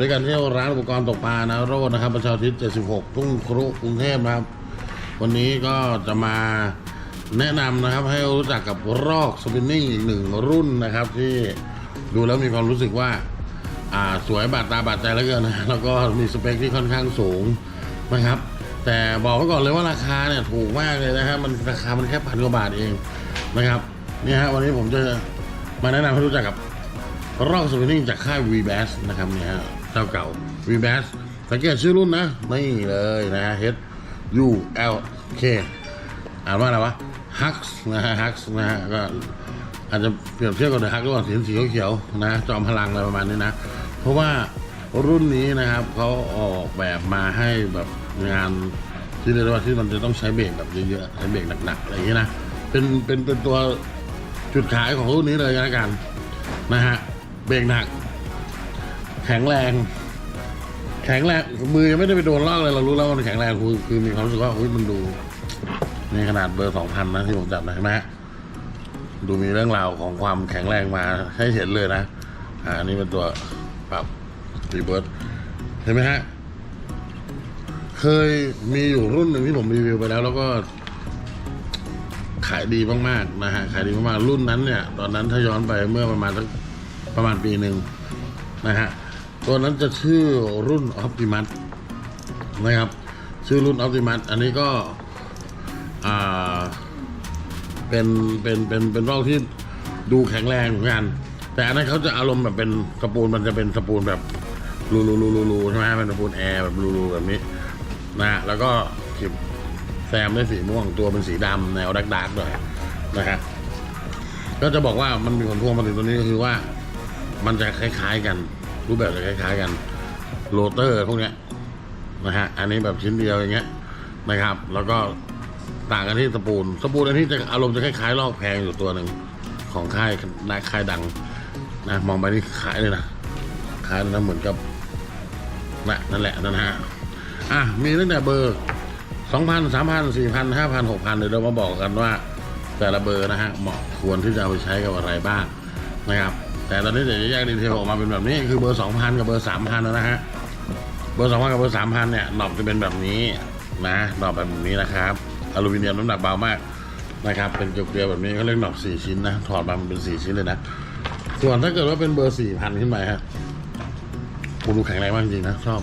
ู่ด้วยกันที่ร้านอุปกรณ์ตกปลานะโรดนะครับประชาธิป76 ทุ่งครุกรุงเทพนะครับ วันนี้ก็จะมาแนะนำนะครับ ให้รู้จักกับรอกสปินนิ่งอีกหนึ่งรุ่นนะครับ ที่ดูแล้วมีความรู้สึกว่าอ่าสวยบาดตาบาดใจแล้วเกินนะแล้วก็มีสเปคที่ค่อนข้างสูงนะครับ แต่บอกไว้ก่อนเลยว่าราคาเนี่ยถูกมากเลยนะฮะมันราคามันแค่พันกว่าบาทเองนะครับนี่ฮะวันนี้ผมจะมาแนะนำให้รู้จักกับรอกสวินนิ่งจากค่าย v b a s นะครับเนี่ยฮะ เจ้าเก่า v b a s สังเกตชื่อรุ่นนะนี่เลยนะฮะ H U L K อ่านว่าอะไรวะ Hux นะฮะ Hux นะฮะก็อาจจะเปรียบเทียบกับเดอะฮักหรือเปล่าสีสีเขียวๆนะ จอมพลังอะไรประมาณนี้นะ เพราะว่ารุ่นนี้นะครับเขาออกแบบมาให้แบบงานที่เรียกว่าที่มันจะต้องใช้เบรกแบบเยอะๆใช้เบรกหนักๆอะไรอย่างนี้นะเป็นเป็นเป็นตัวจุดขายของรุ่นนี้เลยนะกันนะฮะเบรกหนัก ข็งแรง แข็งแรงมือยังไม่ได้ไปโดนลอกเลยเรารู้แล้วว่ามันแข็งแรงคือคือมีความรู้สึกว่าอุ้ยมันดูในขนาดเบอร์สองพันนะที่ผมจับนะนไหมฮะดูมีเรื่องราวของความแข็งแรงมาให้เห็นเลยนะอ่าอันนี่เป็นตัวปรับรีเบิร์เห็นไหมฮะเคยมีอยู่รุ่นหนึ่งที่ผมรีวิวไปแล้ว แล้วก็ขายดีมากๆนะฮะขายดีมากๆรุ่นนั้นเนี่ย ตอนนั้นถ้าย้อนไปเมื่อประมาณสักประมาณปีหนึ่งนะฮะ ตัวนั้นจะชื่อรุ่น Optimus นะครับ ชื่อรุ่น Optimus อันนี้ก็อ่าเป็นเป็นเป็นเป็นรอกที่ดูแข็งแรงเหมือนกัน แต่อันนั้นเขาจะอารมณ์แบบเป็นสปูนมันจะเป็นสปูนแบบรูรูรูรูรูใช่ไหมเป็นสปูนแอร์แบบรูรูแบบนี้นะฮะแล้วก็ขีดแซมด้วยสีม่วงตัวเป็นสีดำแนวดักดักๆด้วยนะครับก็จะบอกว่ามันมีผลพวงมาถึงตัวนี้ก็คือว่า มันจะคล้าย ๆกัน รูปแบบจะคล้ายๆกันโรเตอร์พวกเนี้ยนะฮะอันนี้แบบชิ้นเดียวอย่างเงี้ยนะครับ แล้วก็ต่างกันที่สปูนสปูนอันนี้จะอารมณ์จะคล้ายๆลอกแพงอยู่ตัวหนึ่งของค่ายนายค่ายดังนะมองไปนี่คล้ายเลยนะคล้ายเลยนะเหมือนกับนะนั่นแหละนั่นฮะอะมีตั้งแต่เบอร์สองพันสามพันสี่พันห้าพันหกพันเดี๋ยวเรามาบอกกันว่า แต่ละเบอร์นะฮะเหมาะควรที่จะเอาไปใช้กับอะไรบ้างนะครับ แต่ตอนนี้เดี๋ยวจะแยกดีเทลออกมาเป็นแบบนี้คือเบอร์สองพันกับเบอร์สามพันนะฮะเบอร์สองพันกับเบอร์สามพันเนี่ยหนอบจะเป็นแบบนี้นะหนอบแบบนี้นะครับอลูมิเนียมน้ำหนักเบามากนะครับเป็นเกลียวแบบนี้เขาเรียกหนอบสี่ชิ้นนะถอดมามันเป็นสี่ชิ้นเลยนะส่วนถ้าเกิดว่าเป็นเบอร์สี่พันขึ้นไปฮะคุณดูแข็งแรงมากจริงๆนะชอบ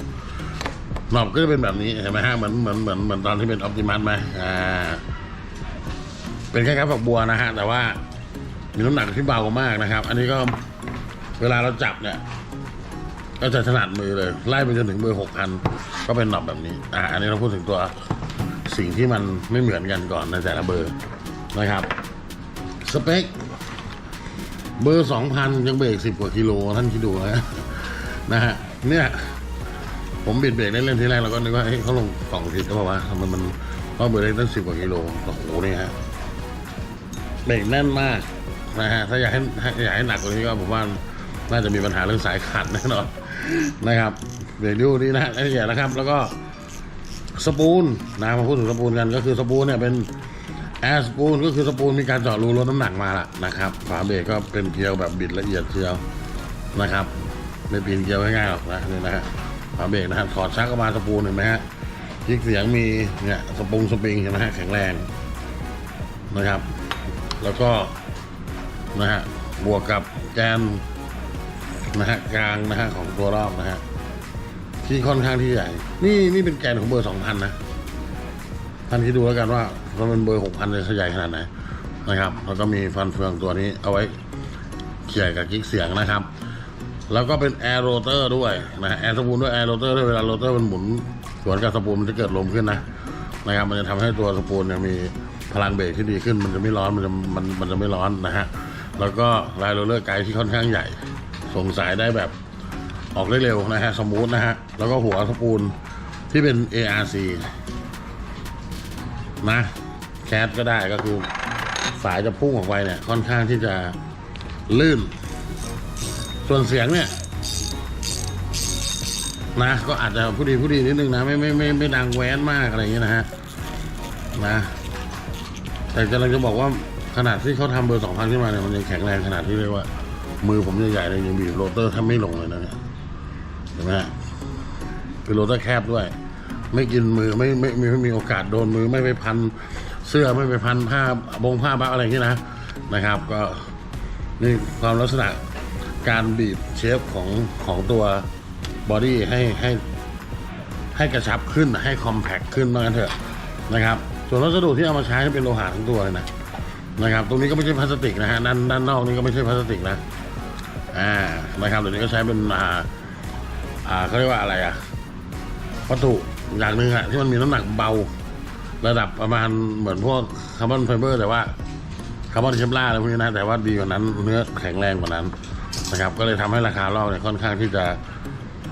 หนอบก็จะเป็นแบบนี้เห็นไหมฮะเหมือนเหมือนเหมือนเหมือนตอนที่เป็นออ t ติมัสไหมอ่าเป็นคล้ายๆฝักบัวนะฮะแต่ว่ามีน้ำหนักที่เบามากนะครับ อันนี้ก็ เวลาเราจับเนี่ยก็จะถนัดมือเลย ไล่ไปจนถึงเบอร์หกพันก็เป็นหนอบแบบนี้ อ่าอันนี้เราพูดถึงตัวสิ่งที่มันไม่เหมือนกันก่อนในแต่ละเบอร์นะครับ สเปค เบอร์สองพันยังเบรกสิบกว่ากิโลท่านคิดดูนะนะฮะเนี่ยผมบิดเบรกเล่นทีแรกเราก็นึกว่าเฮ้ยเขาลงกล่องผิดก็เปล่าะทำไมมันเพราะเบรกได้ตั้งสิบกว่ากิโลโอ้โหนี่ฮะเบรกแน่นมากนะฮะถ้าอยากให้อยากให้หนักกว่านี้ก็ผมว่า น่าจะมีปัญหาเรื่องสายขาดแน่นอนนะครับเบรกดิ้วนี้นะละเอียดนะครับ แล้วก็สปูนนะมาพูดถึงสปูนกันก็คือสปูนเนี่ยเป็นแอร์สปูนก็คือสปูนมีการเจาะรูลดน้ำหนักมาละนะครับฝาเบรกก็เป็นเกลียวแบบบิดละเอียดเชียวนะครับไม่ปีนเกลียวง่ายๆหรอกนะนี่นะฮะฝาเบรกนะฮะถอดชักออกมาสปูนเห็นไหมฮะคลิกเสียงมีเนี่ยสปรุงสปริงเห็นไหมฮะแข็งแรงนะครับ แล้วก็นะฮะบวกกับแกน นะฮะกลางนะฮะของตัวรอบนะฮะที่ค่อนข้างที่ใหญ่ นี่นี่เป็นแกนของเบอร์สองพันนะท่านคิดดูแล้วกันว่าถ้าเป็นเบอร์หกพันจะใหญ่ขนาดไหนนะครับ แล้วก็มีฟันเฟืองตัวนี้เอาไว้เขี่ยกับกิ๊กเสียงนะครับ แล้วก็เป็นแอร์โรเตอร์ด้วยนะแอร์สปูนด้วยแอร์โรเตอร์ด้วยเวลาโรเตอร์มันหมุนสวนกับสปูนมันจะเกิดลมขึ้นนะนะครับ มันจะทำให้ตัวสปูนเนี่ยมีพลังเบรกที่ดีขึ้น มันจะไม่ร้อนมันจะมันมันจะไม่ร้อนนะฮะแล้วก็ลายโรเลอร์ไกด์ที่ค่อนข้างใหญ่ ส่งสายได้แบบออกได้เร็วนะฮะสมูทนะฮะ แล้วก็หัวสปูนที่เป็น ARC นะแคสก็ได้ก็คือสายจะพุ่งออกไปเนี่ย ค่อนข้างที่จะลื่น ส่วนเสียงเนี่ย นะ ก็อาจจะผู้ดีผู้ดีนิดนึงนะ ไม่ไม่ไม่ไม่ดังแว้นมากอะไรอย่างเงี้ยนะฮะนะ แต่กำลังจะบอกว่าขนาดที่เขาทำเบอร์สองพันขึ้นมาเนี่ย มันยังแข็งแรงขนาดที่เรียกว่า มือผมใหญ่ๆเลยยังบีบโรเตอร์แทบไม่ลงเลยนะเนี่ยเห็นไหมฮะเป็นโรเตอร์แคบด้วย ไม่กินมือไม่ไม่ไม่ไม่มีโอกาสโดนมือไม่ไปพันเสื้อไม่ไปพันผ้าบงผ้าบักอะไรอย่างนี้นะนะครับ ก็นี่ความลักษณะการบีบเชฟของของตัวบอดี้ให้ให้ให้กระชับขึ้นให้คอมแพคขึ้นว่างั้นเถอะนะครับ ส่วนวัสดุที่เอามาใช้เป็นโลหะทั้งตัวเลยนะนะครับ ตรงนี้ก็ไม่ใช่พลาสติกนะฮะด้านด้านนอกนี่ก็ไม่ใช่พลาสติกนะ อ่านะครับเดี๋ยวนี้ก็ใช้เป็นอ่าอ่าเขาเรียกว่าอะไรอะวัตถุอย่างหนึ่งอะที่มันมีน้ำหนักเบาระดับประมาณเหมือนพวกคาร์บอนไฟเบอร์ แต่ว่าคาร์บอนเคมลาอะไรพวกนี้นะแต่ว่าดีกว่านั้นเนื้อแข็งแรงกว่านั้นนะครับ ก็เลยทำให้ราคารอบเนี่ยค่อนข้างที่จะ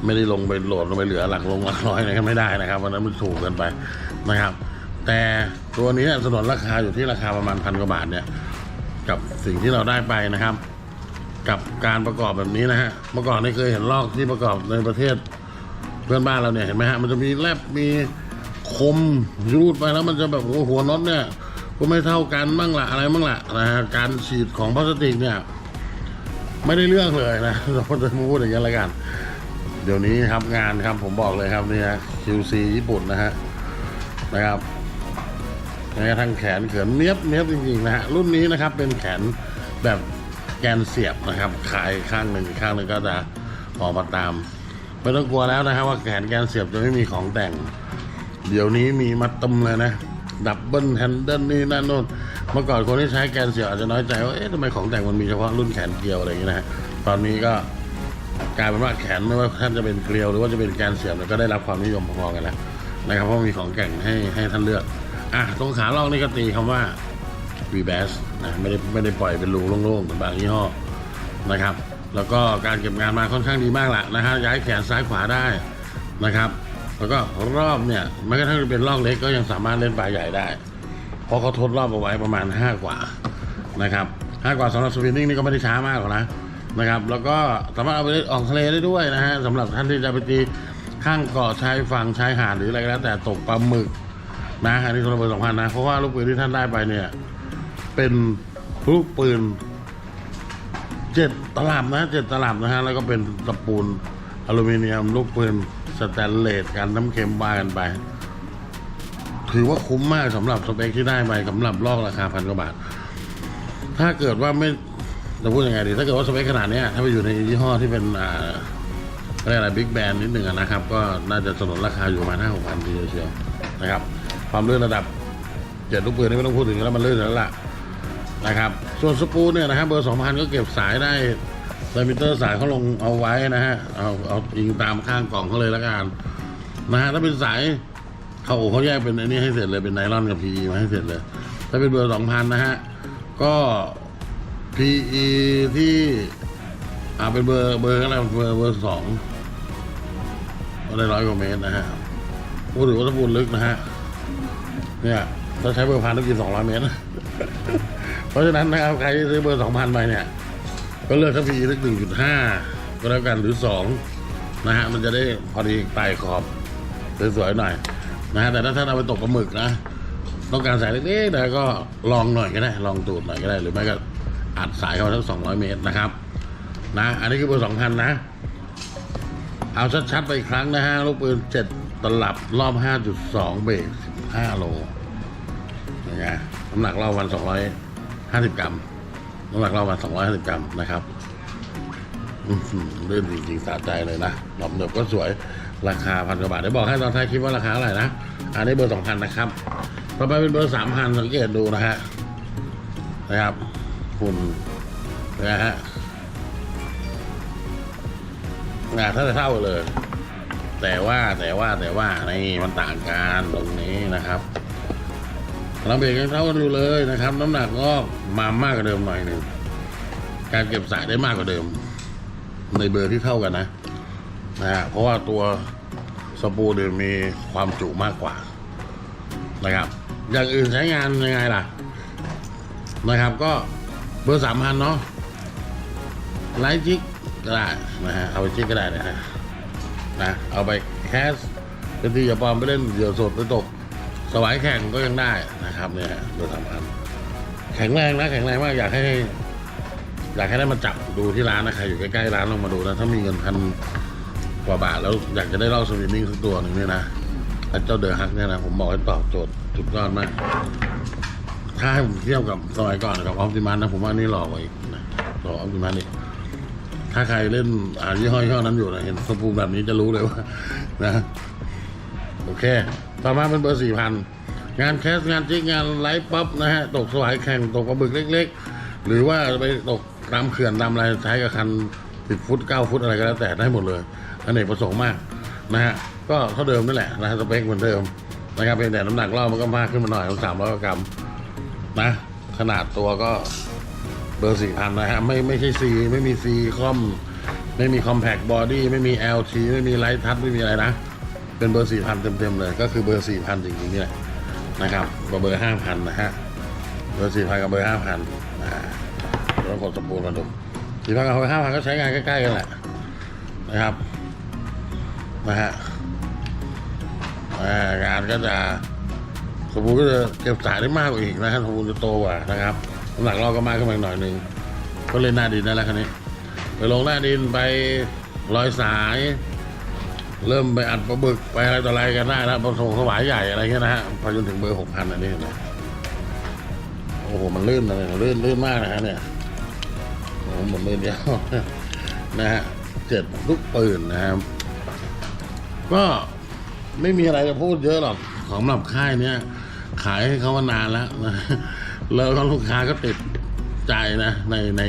ไม่ได้ลงไปโหลดลงไปเหลือหลักลงหลักร้อยอะไรกันไม่ได้นะครับวันนั้นมันถูกเกินไปนะครับ แต่ตัวนี้สนนราคาอยู่ที่ราคาประมาณพันกว่าบาทเนี่ย กับสิ่งที่เราได้ไปนะครับ กับการประกอบแบบนี้นะฮะเมื่อก่อนนี่เคยเห็นลอกที่ประกอบในประเทศเพื่อนบ้านเราเนี่ยเห็นไหมฮะมันจะมีแลบมีคมรูดไปแล้วมันจะแบบโอ้หัวน็อตเนี่ยก็ไม่เท่ากันบ้างละอะไรบ้างละนะฮะการฉีดของพลาสติกเนี่ย ไม่ได้เรื่องเลยนะเราจะพูดอย่างนี้ละกัน เดี๋ยวนี้ครับงานครับผมบอกเลยครับเนี่ย QC ญี่ปุ่นนะฮะนะครับแม้กระทั่งแขนเขินเนี้ยบเนี้ยบจริงๆนะฮะรุ่นนี้นะครับเป็นแขนแบบ กนเสียบนะครับคลายข้างหนึ่งข้างหนึ่งก็จะออกมาตามไม่ต้องกลัวแล้วนะครับ ว่าแขนแกนเสียบจะไม่มีของแต่ง เดี๋ยวนี้มีมาตุมเลยนะดับเบิลแฮนเดิลนี่นั่นโน่นเมื่อก่อนคนที่ใช้แกนเสียบอาจจะน้อยใจว่าเอ๊ะทำไมของแต่งมันมีเฉพาะรุ่นแขนเกลียวอะไรอย่างเงี้ยนะฮะตอนนี้ก็กลายเป็นว่าแขนไม่ว่าท่านจะเป็นเกลียวหรือว่าจะเป็นแกนเสียบเนี่ยก็ได้รับความนิยมพอๆกันแล้วนะครับเพราะมีของแก่งให้ให้ท่านเลือกอะตรงขาล่องนี่ก็ตีคำว่า v b a s นะไม่ได้ไม่ได้ปล่อยเป็นรูโล่งๆเหมือนบางยี่ห้อนะครับ แล้วก็การเก็บงานมาค่อนข้างดีมากละนะฮะย้ายแขนซ้ายขวาได้นะครับ แล้วก็รอบเนี่ยแม้กระทั่งเป็นล่องเล็กก็ยังสามารถเล่นปลาใหญ่ได้ เพราะเขาทดรอบเอาไว้ประมาณ 5 กว่านะครับ5กว่าสำหรับสวินนิ่งนี่ก็ไม่ได้ช้ามากหรอกนะนะครับ แล้วก็สามารถเอาไปออกทะเลได้ด้วยนะฮะสำหรับท่านที่จะไปตีข้างเกาะชายฝั่งชายหาดหรืออะไรก็แล้วแต่ตกปลาหมึกนะอันนี้สำหรับเบอร์สองพันนะ เพราะว่าลูกปืนที่ท่านได้ไปเนี่ย เป็นลูกปืนเจ็ดตลับนะเจ็ดตลับนะฮะ แล้วก็เป็นตะปูนอลูมิเนียม ลูกปืนสแตนเลสกันน้ำเค็มบากันไป ถือว่าคุ้มมากสำหรับสเปคที่ได้ไปสำหรับลอกราคาพันกว่าบาท ถ้าเกิดว่าไม่จะพูดยังไงดี ถ้าเกิดว่าสเปคขนาดนี้ถ้าไปอยู่ในยี่ห้อที่เป็นอ่าเรียกอะไรบิ๊กแบนนิดหนึ่งนะครับ ก็น่าจะสนนราคาอยู่ประมาณห้าหกพันทีเดียวเชียวนะครับ ความลื่นระดับเจ็ดลูกปืนนี่ไม่ต้องพูดถึงแล้วมันลื่นแล้วล่ะ นะครับ ส่วนสปูเนี่ยนะครับเบอร์สองพันก็เก็บสายได้ไดมิเตอร์สายเขาลงเอาไว้นะฮะ เอาเอาอิงตามข้างกล่องเขาเลยละกันนะฮะถ้าเป็นสายเขาโอ้เขาแยกเป็นอันนี้ให้เสร็จเลยเป็นไนลอนกับ PE มาให้เสร็จเลย ถ้าเป็นเบอร์สองพันนะฮะ ก็ PE ที่อ่าเป็นเบอร์เบอร์อะไรเบอร์เบอร์สองก็ได้ร้อยกว่าเมตรนะฮะพูดถึงว่าถ้าพูลึกนะฮะเนี่ยถ้าใช้เบอร์พันต้องกินสองร้อยเมตร เพราะฉะนั้นนะครับใครที่ซื้อเบอร์สองพันไปเนี่ย ก็เลือกถ้า PE ลึกหนึ่งจุดห้าก็แล้วกันหรือสองนะฮะมันจะได้พอดีไต่ขอบสวยๆหน่อยนะฮะแต่ถ้าท่านเอาไปตกปลาหมึกนะต้องการสายเล็กๆนะก็ลองหน่อยก็ได้ ลองตูดหน่อยก็ได้หรือไม่ก็อัดสายเข้าทั้งสองร้อยเมตรนะครับ นะ อันนี้คือเบอร์สองพันนะ เอาชัดๆไปอีกครั้งนะฮะลูกปืนเจ็ดตลับรอบห้าจุดสองเบรกสิบห้าโลยังไงน้ำหนักเราวันสองร้อย ห้าสิบกรัมน้ำหนักเราวันสองร้อยห้าสิบกรัมนะครับอื้อหือลื่นจริงๆสะใจเลยนะหนอบเหนบก็สวยราคาพันกว่าบาทเดี๋ยวบอกให้ตอนท้ายคลิปว่าราคาเท่าไหร่นะอันนี้เบอร์สองพันนะครับต่อไปเป็นเบอร์สามพันสังเกตดูนะฮะนะครับหุ่นนะฮะงานถ้าจะเท่าเลย แต่ว่าแต่ว่าแต่ว่านี่มันต่างกันตรงนี้นะครับ ลำเบรกยังเท่ากันอยู่เลยนะครับ น้ำหนักก็มามากกว่าเดิมหน่อยหนึ่งการเก็บสายได้มากกว่าเดิม ในเบอร์ที่เท่ากันนะนะฮะเพราะว่าตัวสปูเนี่ยมีความจุมากกว่า นะครับ อย่างอื่นใช้งานยังไงล่ะ นะครับ ก็เบอร์สามพันเนาะไลท์จิกก็ได้นะฮะเอาไปจิกก็ได้นะฮะนะเอาไปแคสเป็นที่อย่าปลอมไปเล่นเดี่ยวสดไปตก สวายแข่งก็ยังได้นะครับเนี่ยฮะเบอร์สามพันแข็งแรงนะแข็งแรงมากอยากให้ อยากให้ได้มาจับดูที่ร้านนะใครอยู่ใกล้ๆร้านลองมาดูนะถ้ามีเงินพันกว่าบาทแล้วอยากจะได้ลอกสวิมมิ่งสักตัวหนึ่งเนี่ยนะไอ้เจ้าเดอะฮักเนี่ยนะผมบอกให้ตอบโจทย์สุดยอดมาก ถ้าให้ผมเทียบกับสมัยก่อนกับออปติมันนะผมว่านี่หล่อกว่าอีกนะหล่อออปติมันอีกถ้าใครเล่นอ่ายี่ห้อยี่ห้อนั้นอยู่นะเห็นสปูแบบนี้จะรู้เลยว่า นะ โอเค ต่อมาเป็นเบอร์สี่พันงานแคสงานจิกงานไลฟ์ป๊อปนะฮะตกสวายแข่งตกปลาบึกเล็ก ๆ หรือว่าไปตกตามเขื่อนตามอะไรใช้กับคันสิบฟุตเก้าฟุตอะไรก็แล้วแต่ได้หมดเลยอันเนกประสงค์มากนะฮะก็เท่าเดิมนั่นแหละนะฮะสเปคเหมือนเดิมนะครับเพียงแต่น้ำหนักรอบมันก็มากขึ้นมาหน่อยสามร้อยกรัมนะขนาดตัวก็เบอร์สี่พันนะฮะไม่ไม่ใช่ซีไม่มีซีคอม ไม่มีคอมแพคบอดี้ไม่มี LT ไม่มีไลท์ทัชไม่มีอะไรนะ เป็นเบอร์สี่พันเต็มๆเลย ก็คือเบอร์สี่พันจริงๆนี่แหละนะครับกับเบอร์ห้าพันนะฮะเบอร์สี่พันกับเบอร์ห้าพันอ่าแล้วกดสปูนมาดูสี่พันกับเบอร์ห้าพันก็ใช้งานใกล้ๆกันแหละนะครับนะฮะอ่างานก็จะสปูนก็จะเก็บสายได้มากกว่าอีกนะฮะสปูนจะโตกว่านะครับน้ำหนักเราก็มากขึ้นมาหน่อยหนึ่งก็เล่นหน้าดินได้แล้วคันนี้ ไปลงหน้าดินไปลอยสาย เริ่มไปอัดปลาบึกไปอะไรต่ออะไรกันได้แล้วประสงค์สวายใหญ่อะไรเงี้ยนะฮะพอจนถึงเบอร์หกพันอันนี้เห็นไหมโอ้โหมันลื่นเลยลื่นลื่นมากนะฮะเนี่ยโอ้โหหมดมือเดียวนะฮะเจ็ดลูกปืนนะครับก็ไม่มีอะไรจะพูดเยอะหรอกของสำหรับค่ายเนี้ยขายให้เขามานานแล้วนะแล้วก็ลูกค้าก็ติดใจนะ ในใน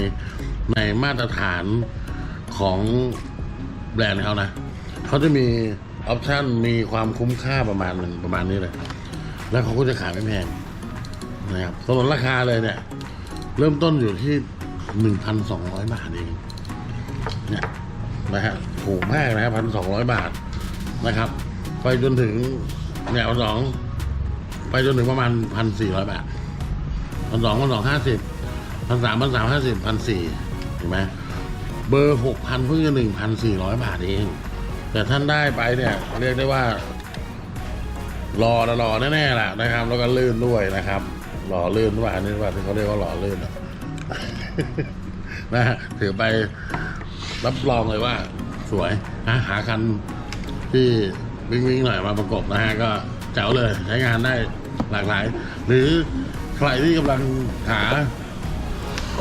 ในมาตรฐานของแบรนด์เขานะ เขาจะมีออปชั่นมีความคุ้มค่าประมาณหนึ่งประมาณนี้เลย แล้วเขาก็จะขายไม่แพงนะครับสมนราคาเลยเนี่ย เริ่มต้นอยู่ที่หนึ่งพันสองร้อยบาทเองเนี่ยนะฮะถูกมากนะครับพันสองร้อยบาทนะครับ ไปจนถึงแนวสองไปจนถึงประมาณพันสี่ร้อยบาทพันสองพันสองห้าสิบพันสามพันสามห้าสิบพันสี่เห็นไหมเบอร์หกพันเพิ่งจะหนึ่งพันสี่ร้อยบาทเอง แต่ท่านได้ไปเนี่ย เรียกได้ว่าหล่อนะหล่อแน่ๆแหละนะครับ แล้วก็ลื่นด้วยนะครับ หล่อลื่นว่าอันนี้ว่าที่เขาเรียกว่าหล่อลื่นนะฮะถือไปรับรองเลยว่า สวยนะหาคันที่วิ่งวิ่งหน่อยมาประกบนะฮะก็แจ๋วเลยใช้งานได้หลากหลาย หรือใครที่กำลังหา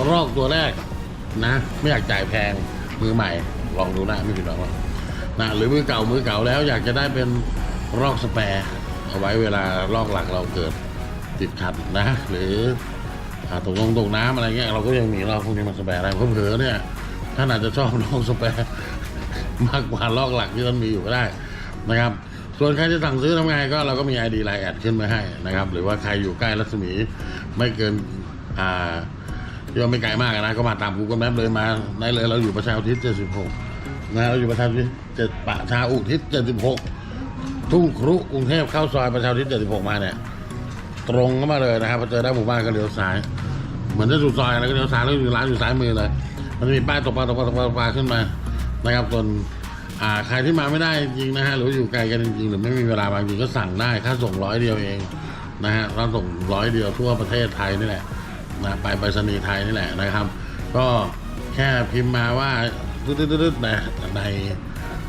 รอกตัวแรกนะ ไม่อยากจ่ายแพงมือใหม่ ลองดูนะ ไม่ผิดหวังหรอก นะหรือมือเก่ามือเก่าแล้วอยากจะได้เป็นรอกสแปร์เอาไว้เวลาลอกหลักเราเกิดติดขัดนะ หรือตกลงตกน้ำอะไรเงี้ยเราก็ยังมีรอกพวกนี้มาสแปร์ได้เผลอๆเนี่ยท่านอาจจะชอบลอกสแปร์มากกว่าลอกหลักที่มันมีอยู่ก็ได้นะครับ ส่วนใครจะสั่งซื้อทำไงก็เราก็มี ID ไลน์แอดขึ้นมาให้นะครับ หรือว่าใครอยู่ใกล้รัศมีไม่เกินอ่าที่ว่าไม่ไกลมากนะก็มาตาม Google Map เลยมาได้เลยเราอยู่ประชาอุทิศ76 นะเราอยู่ประชาอุทิศเจ็ดประชาอุทิศเจ็ดสิบหกทุ่งครุกรุงเทพเข้าซอยประชาอุทิศเจ็ดสิบหกมาเนี่ย ตรงเข้ามาเลยนะครับพอเจอหน้หมู่บ้านก็เลี้ยวซ้าย เหมือนจะสุดซอยนะก็เลี้ยวซ้ายแล้วอยู่ร้านอยู่ซ้ายมือเลย มันจะมีป้ายตกปลาตกปลาตกปลาตกปลาขึ้นมานะครับส่วนอ่าใครที่มาไม่ได้จริงนะฮะหรืออยู่ไกลกันจริงๆหรือไม่มีเวลาบางทีก็สั่งได้ค่าส่งร้อยเดียวเองนะฮะเราส่งร้อยเดียวทั่วประเทศไทยนี่แหละนะไปไปรษณีย์ไทยนี่แหละนะครับ ก็แค่พิมพ์มาว่า ตึ๊ดๆนะใน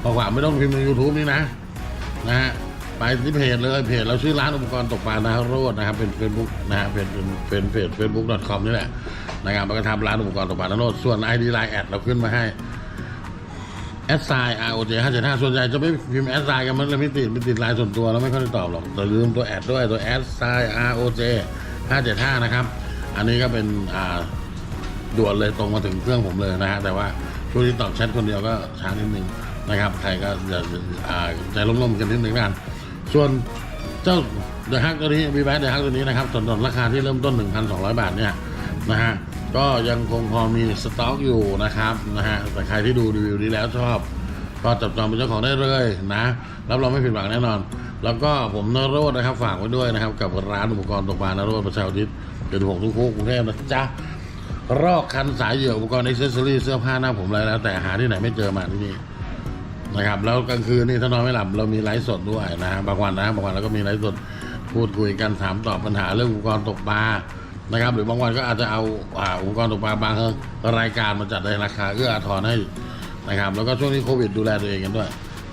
ข้อความไม่ต้องพิมพ์ใน YouTube นี่นะ นะฮะไปที่เพจเลยเพจเราชื่อร้านอุปกรณ์ตกปลานาโรดนะครับเป็น Facebook นะฮะเป็นเป็นเป็นเพจ facebook.com นี่แหละนะครับมันก็ทำร้านอุปกรณ์ตกปลานาโรดส่วน ID Line แอดเราขึ้นมาให้แอดไซน์ ROJ 575ส่วนใหญ่จะไม่พิมพ์แอดไซน์กันมันเลยไม่ติดไม่ติดลน์ส่วนตัวแล้วไม่ค่อยได้ตอบหรอกแต่ลืมตัวแอดด้วยตัวแอดไซน์ ROJ 575นะครับ อันนี้ก็เป็นอ่าด่วนเลยตรงมาถึงเครื่องผมเลยนะฮะแต่ว่า ช่วงที่ตอบแชทคนเดียวก็ช้านิดนึงนะครับ ใครก็จะอ่าใจร่มๆกันนิดนึงแล้วกันส่วนเจ้าเดอะฮักตัวนี้วีแบเดอะฮักตัวนี้นะครับส่วนราคาที่เริ่มต้น 1,200 บาทเนี่ยนะฮะก็ยังคงพอมีสต็อกอยู่นะครับนะฮะแต่ใครที่ดูรีวิวนี้แล้วชอบ ก็จับจองเป็นเจ้าของได้เลยนะรับรองไม่ผิดหวังแน่นอน แล้วก็ผมนโรดนะครับฝากไว้ด้วยนะครับ กับร้านอุปกรณ์ตกปลานโรดประชาอุทิศเดือนหกทุกคุกกรุงเทพนะจ๊ะ รอกคันสายเหยื่ออุปกรณ์อิเซอรี่เสื้อผ้าหน้าผมอะไรแล้ว แต่หาที่ไหนไม่เจอมาที่นี่นะครับ แล้วกลางคืนนี่ถ้านอนไม่หลับเรามีไลฟ์สดด้วยนะฮะบางวันนะบางวันเราก็มีไลฟ์สดพูดคุยกันถามตอบปัญหาเรื่องอุปกรณ์ตกปลานะครับ หรือบางวันก็อาจจะเอาอุปกรณ์ตกปลาบางรายการมาจัดในราคาเอื้ออาทรให้นะครับ แล้วก็ช่วงนี้โควิดดูแลตัวเองกันด้วย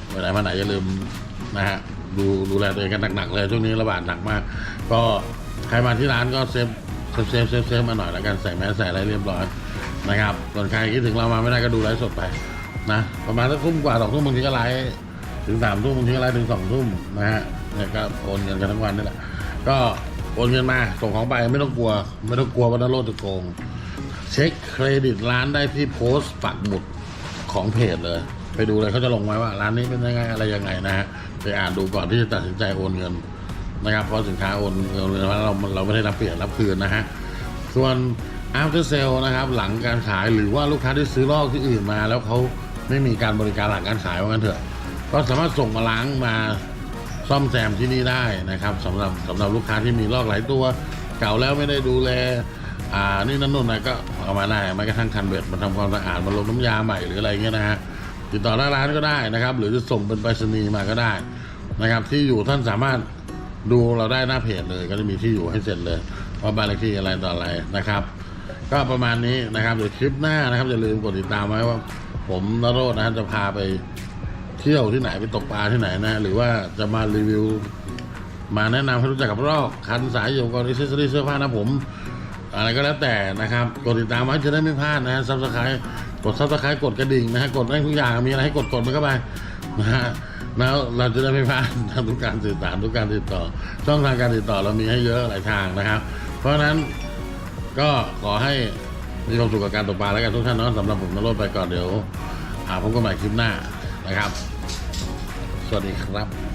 ไปไหนมาไหนอย่าลืมนะฮะดูดูแลตัวเองกันหนักๆเลยช่วงนี้ระบาดหนักมาก ก็ใครมาที่ร้านก็เซฟ เซฟเซฟเซฟเซฟมาหน่อยแล้วกันใส่แมสใส่อะไรเรียบร้อยนะครับส่วนใครคิดถึงเรามาไม่ได้ก็ดูไลฟ์สดไปนะประมาณสักทุ่มกว่าสองทุ่มบางทีก็ไลฟ์ถึงสามทุ่มบางทีก็ไลฟ์ถึงสองทุ่มนะฮะเนี่ยก็โอนเงินกันทั้งวันนี่แหละก็โอนเงินมาส่งของไปไม่ต้องกลัว ไม่ต้องกลัวว่านรกจะโกง เช็คเครดิตร้านได้ที่โพสต์ปักหมุดของเพจเลย ไปดูเลยเขาจะลงไว้ว่า ร้านนี้เป็นยังไงอะไรยังไงนะฮะไปอ่านดูก่อนที่จะตัดสินใจโอนเงิน นะครับเพราะสินค้าโอนเงินเราเราเราไม่ได้รับเปลี่ยนรับคืนนะฮะส่วน after sale นะครับหลังการขายหรือว่าลูกค้าที่ซื้อลอกที่อื่นมา แล้วเขาไม่มีการบริการหลังการขายว่างั้นเถอะ ก็สามารถส่งมาล้างมาซ่อมแซมที่นี่ได้นะครับสำหรับสำหรับลูกค้าที่มีลอกหลายตัวเก่าแล้วไม่ได้ดูแลอ่านี่นั่นนู่นนะก็เอามาได้แม้กระทั่งคันเบ็ดมาทำความสะอาดมาลงน้ำยาใหม่หรืออะไรเงี้ยนะฮะติดต่อหน้าร้านก็ได้นะครับ หรือจะส่งเป็นไปรษณีย์มาก็ได้นะครับ ที่อยู่ท่านสามารถ ดูเราได้หน้าเพจเลย ก็จะมีที่อยู่ให้เสร็จเลยว่าบ้านเลขที่อะไรต่ออะไรนะครับ ก็ประมาณนี้นะครับเดี๋ยวคลิปหน้านะครับอย่าลืมกดติดตามไว้ว่า ผมนโรจน์นะฮะจะพาไปเที่ยวที่ไหนไปตกปลาที่ไหนนะ หรือว่าจะมารีวิว มาแนะนำให้รู้จักกับรอกคันสายอยู่กอนอิสซอรี่เสื้อผ้านะผม อะไรก็แล้วแต่นะครับ กดติดตามไว้จะได้ไม่พลาดนะฮะซับสไครต์กดซับสไครต์กดกระดิ่งนะฮะกดได้ทุกอย่างมีอะไรให้กดกดมันเข้าไปนะฮะ แล้วเราจะได้ไม่พลาดทำทุกการสื่อสารทุกการติดต่อ ช่องทางการติดต่อเรามีให้เยอะหลายทางนะครับ เพราะฉะนั้นก็ขอให้มีความสุขกับการตกปลาแล้วกันทุกท่านเนาะสำหรับผมนรถไปก่อนเดี๋ยวหาพบกันใหม่คลิปหน้านะครับ สวัสดีครับ